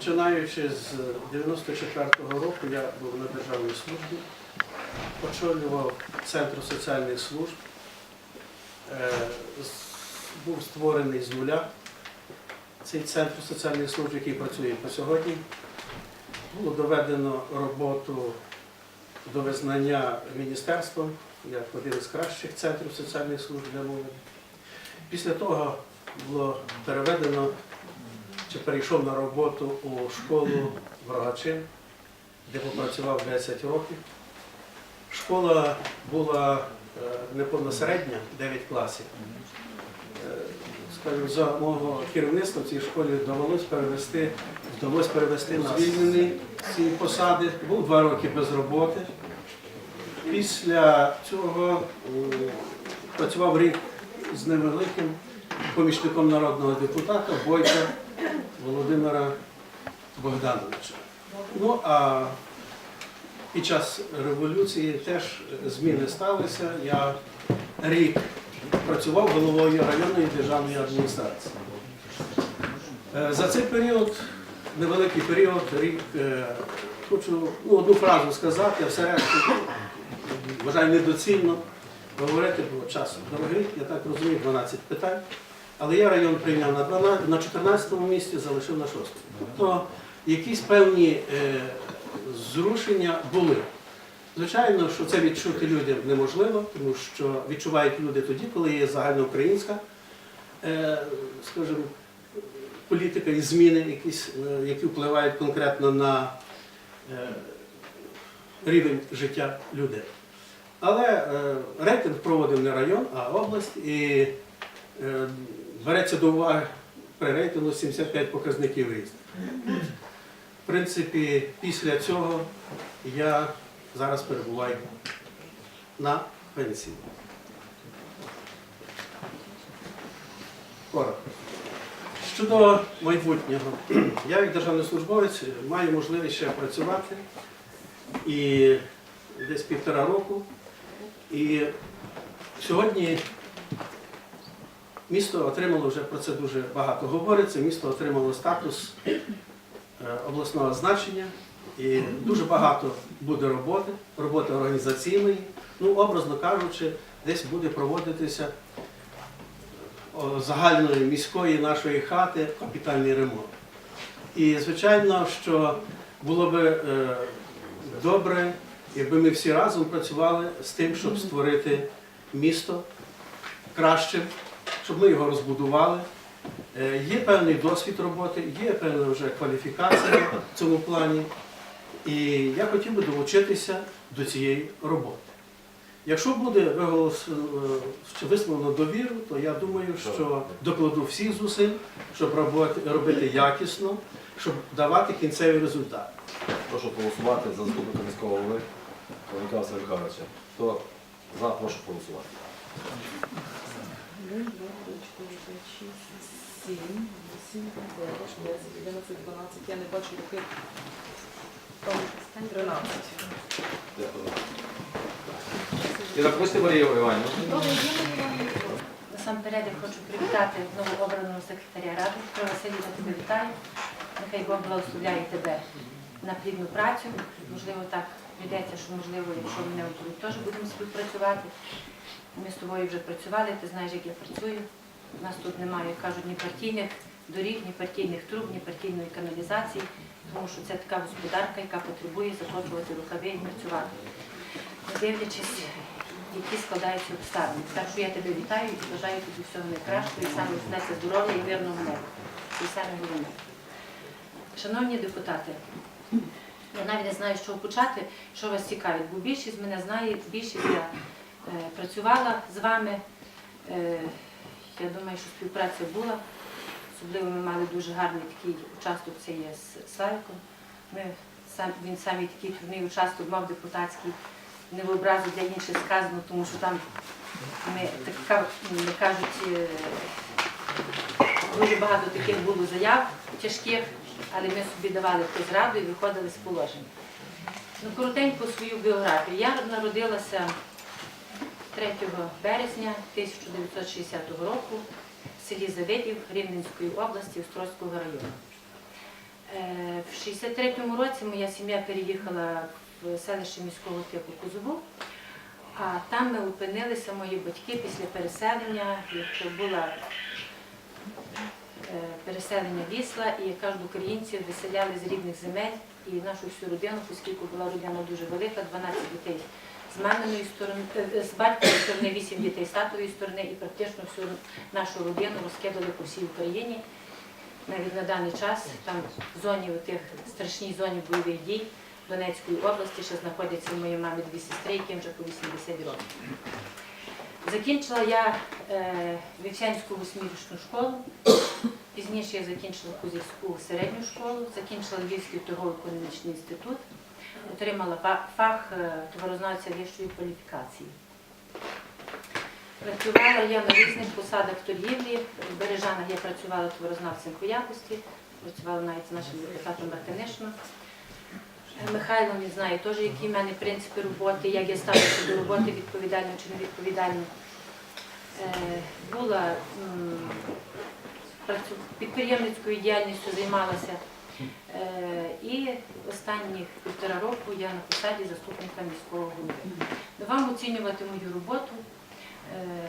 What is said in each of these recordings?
Починаючи з 94-го року я був на державній службі, очолював Центр соціальних служб, Е, був створений з нуля цей центр соціальних служб, який працює по сьогодні. Було доведено роботу до визнання міністерством як один із кращих центрів соціальних служб для молоді. Після того було переведено чи перейшов на роботу у школу в Рогачин, де попрацював 10 років. Школа була е, неповна середня, 9 класів. Е, Скажімо, за мого керівництва в цій школі довелось перевести, вдалося перевести на звільнений цієї посади. Був два роки без роботи. Після цього працював рік з невеликим помічником народного депутата Бойка Володимира Богдановича. Ну а під час революції теж зміни сталися. Я рік працював головою районної державної адміністрації. Е, За цей період, невеликий період, рік, е, хочу ну, одну фразу сказати, а все решту вважаю недоцільно говорити, бо час дорогий, я так розумію, 12 питань. Але я район прийняв на 12, на 14 місці, залишив на 6. му Тобто якісь певні е, зрушення були. Звичайно, що це відчути людям неможливо, тому що відчувають люди тоді, коли є загальноукраїнська, е, політика і зміни, е, які впливають конкретно на рівень життя людей. Але рейтинг проводив не район, а область, береться до уваги при рейтингу 75 показників різних. В принципі, після цього я зараз перебуваю на пенсії. Коротко. Щодо майбутнього, я як державний службовець маю можливість ще працювати і десь півтора року. І сьогодні місто отримало вже про це дуже багато говориться. Місто отримало статус е, обласного значення і дуже багато буде роботи, роботи організаційної. Ну, образно кажучи, десь буде проводитися загальної міської нашої хати капітальний ремонт. І звичайно, що було би е, добре, якби ми всі разом працювали з тим, щоб створити місто кращим, щоб ми його розбудували. Е, Є певний досвід роботи, є певна вже кваліфікація в цьому плані. І я хотів би долучитися до цієї роботи. Якщо буде виголос е, висловлено довіру, то я думаю, що докладу всіх зусиль, щоб робити якісно, щоб давати кінцевий результат. Прошу голосувати за заступника міського голови Василя Михайловича. Хто за, прошу голосувати. 1, 2, 3, 4, 5, 6, 7, 8, 9, 10, 11, 12. Я не бачу руки. Там 13. Дякую. І Марію Іванівну. Насамперед я хочу привітати новообраного секретаря ради. Петро Васильівна, тебе вітаю. Нехай Бог благословляє тебе на плідну працю. Можливо, так прийдеться, що можливо, якщо мене оберуть, теж будемо співпрацювати. Ми з тобою вже працювали, ти знаєш, як я працюю. У нас тут немає, як кажуть, ні партійних доріг, ні партійних труб, ні партійної каналізації, тому що це така господарка, яка потребує закочувати рукави і працювати. Не дивлячись, які складаються обставини. Так що я тебе вітаю і бажаю тобі всього найкращого, і саме це здоров'я і мирного неба. І саме головне. Шановні депутати, я навіть не знаю, з чого почати, що вас цікавить, бо більшість мене знає, більшість я працювала з вами. Е, я думаю, що співпраця була. Особливо ми мали дуже гарний такий участок, це є з Славіком. Ми, він самий такий трудний участок мав депутатський, не в образу для інших сказано, тому що там ми, така, не кажуть, е, дуже багато таких було заяв тяжких, але ми собі давали хтось раду і виходили з положення. Ну, коротенько свою біографію. Я народилася 3 березня 1960 року в селі Завидів Рівненської області Острозького району. Е, В 63-му році моя сім'я переїхала в селище міського типу Козубу, а там ми опинилися, мої батьки, після переселення, як була е, переселення вісла, і як кажуть, українців виселяли з рідних земель і нашу всю родину, оскільки була родина дуже велика, 12 дітей з маминої сторони, е, з батькової сторони, 8 дітей з татової сторони, і практично всю нашу родину розкидали по всій Україні. Навіть на даний час там в зоні, у тих страшній зоні бойових дій Донецької області ще знаходяться в моїй мамі дві сестри, яким вже по 80 років. Закінчила я е, Вівсянську восьмирічну школу. Пізніше я закінчила Кузівську середню школу, закінчила Львівський торгово-економічний інститут, отримала фах е, товарознавця вищої кваліфікації. Працювала я на різних посадах торгівлі. В Бережанах я працювала товарознавцем по якості, працювала навіть з нашим депутатом Мартинишином. Е, Михайло не знає теж, які в мене принципи роботи, як я ставлюся до роботи відповідальним чи невідповідальним. Е, Була підприємницькою діяльністю займалася. Е, І останні півтора року я на посаді заступника міського голови. Вам оцінювати мою роботу, е,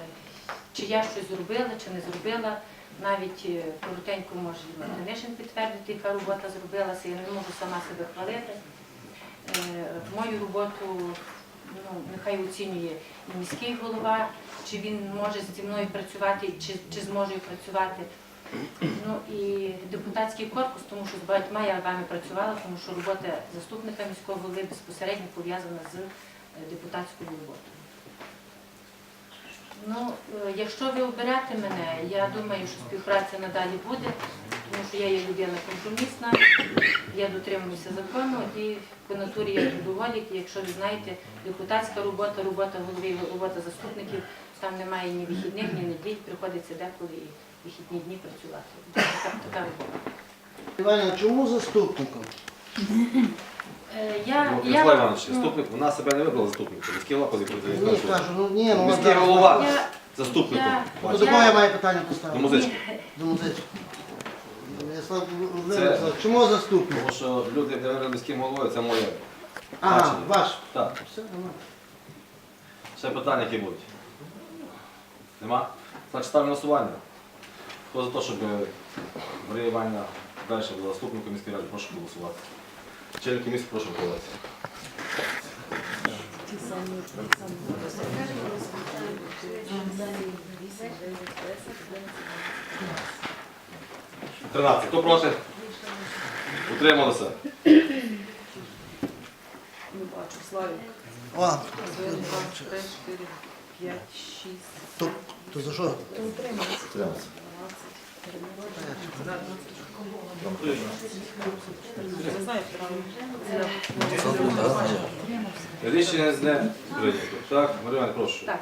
чи я щось зробила, чи не зробила. Навіть е, коротенько може Мартинишин підтвердити, яка робота зробилася. Я не можу сама себе хвалити. Мою роботу ну, нехай оцінює і міський голова, чи він може зі мною працювати, чи, чи зможе працювати. Ну і депутатський корпус, тому що з багатьма я вами працювала, тому що робота заступника міського голови безпосередньо пов'язана з е, депутатською роботою. Ну, е, якщо ви оберете мене, я думаю, що співпраця надалі буде, тому що я є людина компромісна, я дотримуюся закону і по натурі я трудоголік, і якщо ви знаєте, депутатська робота, робота голови, робота заступників, там немає ні вихідних, ні неділь, приходиться деколи і вихідні дні працювати. Така, така робота. Чому заступником? Е, Я, Ну, я, Іванович, ну, заступник, вона себе не вибрала заступником. Міський голова коли Ні, кажу, ну ні, ну Міський голова я, заступником. Я- Ну, До кого я маю питання До поставити? музички. До музички. Ярослав Це- чому заступник? Тому що люди, вибрали міським головою, це моє. Ага, бачення. ваш. Так. Все, нормально. Ще питання які будуть? Нема? Значить ставимо на голосування. Хто за те, щоб Марія Іванівна далі була заступником міської ради, прошу голосувати. Член комісії, прошу голосувати. Ті самі, ті самі. 13. Хто проти? Утрималося. Не бачу, Славік. О, 1, 2, 3, 4, 5, 6. то, то за що? То утрималися. 12, 13. Не знаю. Рішення не прийнято. Так, Марія прошу. Так.